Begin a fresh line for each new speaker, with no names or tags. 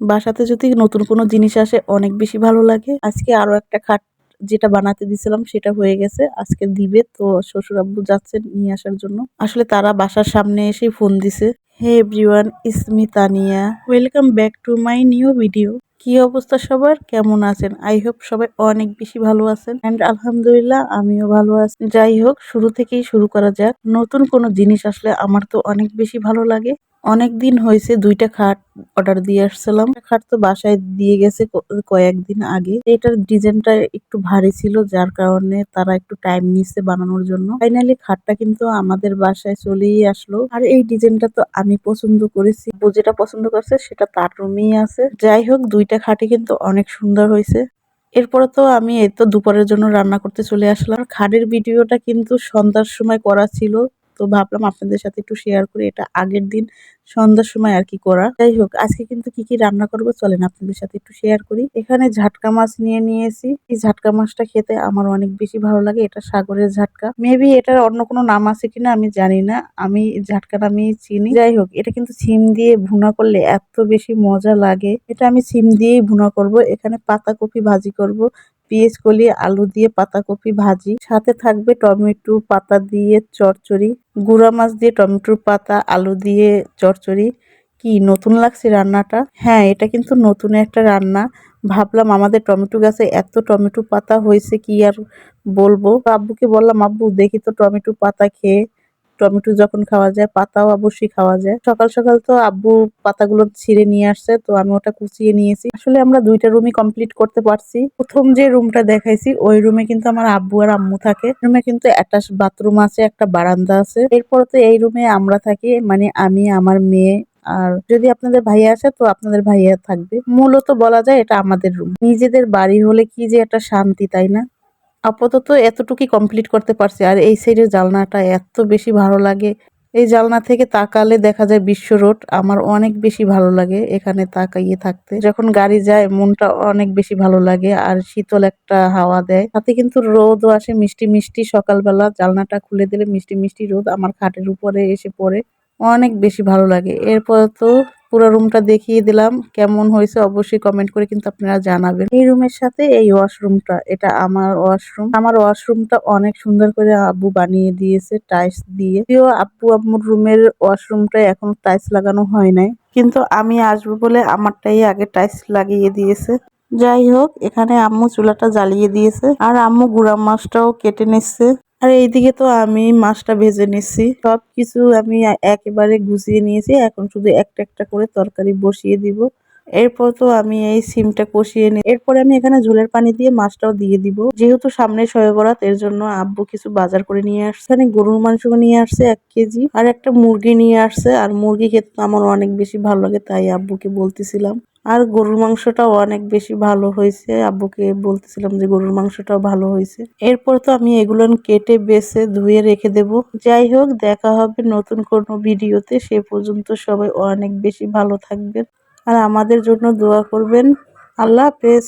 বাসাতে যদি নতুন কোনো জিনিস আসে, অনেক বেশি ভালো লাগে। আজকে আরও একটা খাট যেটা বানাতে দিছিলাম, সেটা হয়ে গেছে। আজকে দিবে তো শ্বশুর আব্বু যাচ্ছেন নিয়ে আসার জন্য। আসলে তারা বাসার সামনে এসেই ফোন দিছে। Hey everyone it's me Tania. Welcome back to my new video. কি অবস্থা সবার? কেমন আছেন? আই হোপ সবাই অনেক বেশি ভালো আছেন। এন্ড আলহামদুলিল্লাহ, আমিও ভালো আছি। যাই হোক, শুরু থেকেই শুরু করা যাক। নতুন কোনো জিনিস আসলে আমার তো অনেক বেশি ভালো লাগে। অনেক দিন হয়েছে, দুইটা খাট অর্ডার দিয়ে আসছিলাম। খাট তো বাসায় দিয়ে গেছে কয়েকদিন আগে। এটার ডিজাইনটা একটু ভারী ছিল, যার কারণে তারা একটু টাইম নিচ্ছে বানানোর জন্য। ফাইনালি খাটটা কিন্তু আমাদের বাসায় চলেই আসলো। আর এই ডিজাইনটা তো আমি পছন্দ করেছি। যেটা পছন্দ করছে সেটা তার রুমেই আছে। যাই হোক, দুইটা খাটে কিন্তু অনেক সুন্দর হয়েছে। এরপরে তো আমি এই তো দুপুরের জন্য রান্না করতে চলে আসলাম। খাটের ভিডিওটা কিন্তু সন্ধ্যার সময় করা ছিল। তো ভাবলাম আপনাদের সাথে একটু শেয়ার করি, এটা আগের দিন সন্ধ্যার সময় আর কি করা। যাই হোক, আজকে কিন্তু কি কি রান্না করব চলেন আপনাদের সাথে একটু শেয়ার করি। এখানে ঝাটকা মাছ নিয়ে নিয়েছি। এই ঝাটকা মাছটা খেতে আমার অনেক বেশি ভালো লাগে, এটা সাগরের ঝাটকা। মেবি এটার অন্য কোনো নাম আছে কিনা আমি জানি না, আমি ঝাটকা নামেই চিনি। যাই হোক, এটা কিন্তু সিম দিয়ে ভুনা করলে এত বেশি মজা লাগে। এটা আমি সিম দিয়েই ভুনা করব, এখানে পাতাকপি ভাজি করব পেঁয়াজ, কলি, আলু দিয়ে পাতাকপি ভাজি। সাথে থাকবে টমেটো পাতা দিয়ে চচ্চড়ি, গুঁড়া মাছ দিয়ে টমেটোর পাতা, আলু দিয়ে চচ্চড়ি। কি নতুন লাগছে রান্নাটা? হ্যাঁ এটা কিন্তু নতুন একটা রান্না। ভাবলাম আমাদের টমেটো গাছে এত টমেটো পাতা হয়েছে কি আর বলব? আব্বুকে বললাম, আব্বু, দেখি তো টমেটো পাতা খেয়ে। টমেটো যখন খাওয়া যায়, পাতাও অবশ্যই খাওয়া যায়। সকাল সকাল তো আব্বু পাতাগুলো ছিঁড়ে নিয়ে আসছে, তো আমি ওটা কুচিয়ে নিয়েছি। আসলে আমরা দুইটা রুমই কমপ্লিট করতে পারছি। প্রথম যে রুমটা দেখাইছি, ওই রুমে কিন্তু আমার আব্বু আর আম্মু থাকে। রুমে কিন্তু অ্যাটাচ বাথরুম আছে, একটা বারান্দা আছে। এরপর তো এই রুমে আমরা থাকি মানে আমি, আমার মেয়ে আর যদি আপনাদের ভাইয়া আসে, তো আপনাদের ভাইয়া থাকবে। মূলত বলা যায় এটা আমাদের রুম নিজেদের বাড়ি হলে কি যে একটা শান্তি, তাই না? আপাতত এতটুকুই কমপ্লিট করতে পারছি। আর এই সাইডের জালনাটা এত বেশি ভালো লাগে। এই জালনা থেকে তাকালে দেখা যায় বিশ্ব রোড। আমার অনেক বেশি ভালো লাগে এখানে তাকাইয়ে থাকতে। যখন গাড়ি যায়, মনটা অনেক বেশি ভালো লাগে আর শীতল একটা হাওয়া দেয়। তাতে কিন্তু রোদও আসে, মিষ্টি মিষ্টি সকালবেলা। জালনাটা খুলে দিলে মিষ্টি মিষ্টি রোদ আমার খাটের উপরে এসে পড়ে। অনেক বেশি ভালো লাগে। এরপর তো পুরো রুমটা দেখিয়ে দিলাম। কেমন হয়েছে অবশ্যই কমেন্ট করে কিন্তু আপনারা জানাবেন। এই রুমের সাথে এই ওয়াশরুমটা এটা আমার ওয়াশরুম আমার ওয়াশরুমটা অনেক সুন্দর করে আব্বু বানিয়ে দিয়েছে টাইলস দিয়ে। যদিও আব্বু আম্মুর রুমের ওয়াশরুমটা এখন টাইলস লাগানো হয় নাই। কিন্তু আমি আসব বলে আমারটাই আগে টাইলস লাগিয়ে দিয়েছে। যাই হোক, এখানে আম্মু চুলাটা জ্বালিয়ে দিয়েছে। আর আম্মু গুড়া মাছটাও কেটে নিচ্ছে। আর এইদিকে তো আমি মাছটা ভেজে নিচ্ছি সব কিছু আমি একেবারে গুছিয়ে নিয়েছি। এখন শুধু একটা একটা করে তরকারি বসিয়ে দিব। এরপর তো আমি এই সিমটা কষিয়ে নিই এরপরে আমি এখানে ঝোলের পানি দিয়ে মাছটাও দিয়ে দিব। যেহেতু সামনে শয়ে বরাত এর জন্য আব্বু কিছু বাজার করে নিয়ে আসছে। এখানে গরুর মাংস নিয়ে আসছে এক কেজি আর একটা মুরগি নিয়ে আসছে। আর মুরগি খেতে আমার অনেক বেশি ভালো লাগে, তাই আব্বুকে বলতেছিলাম। আর গরুর মাংসটাও অনেক বেশি ভালো হয়েছে। আব্বুকে বলতেছিলাম যে গরুর মাংসটাও ভালো হয়েছে। এরপর তো আমি এগুলো কেটে, বেছে, ধুয়ে রেখে দেব। যাই হোক, দেখা হবে নতুন কোনো ভিডিওতে। সে পর্যন্ত সবাই অনেক বেশি ভালো থাকবেন। আর আমাদের জন্য দোয়া করবেন। আল্লাহ হাফেজ।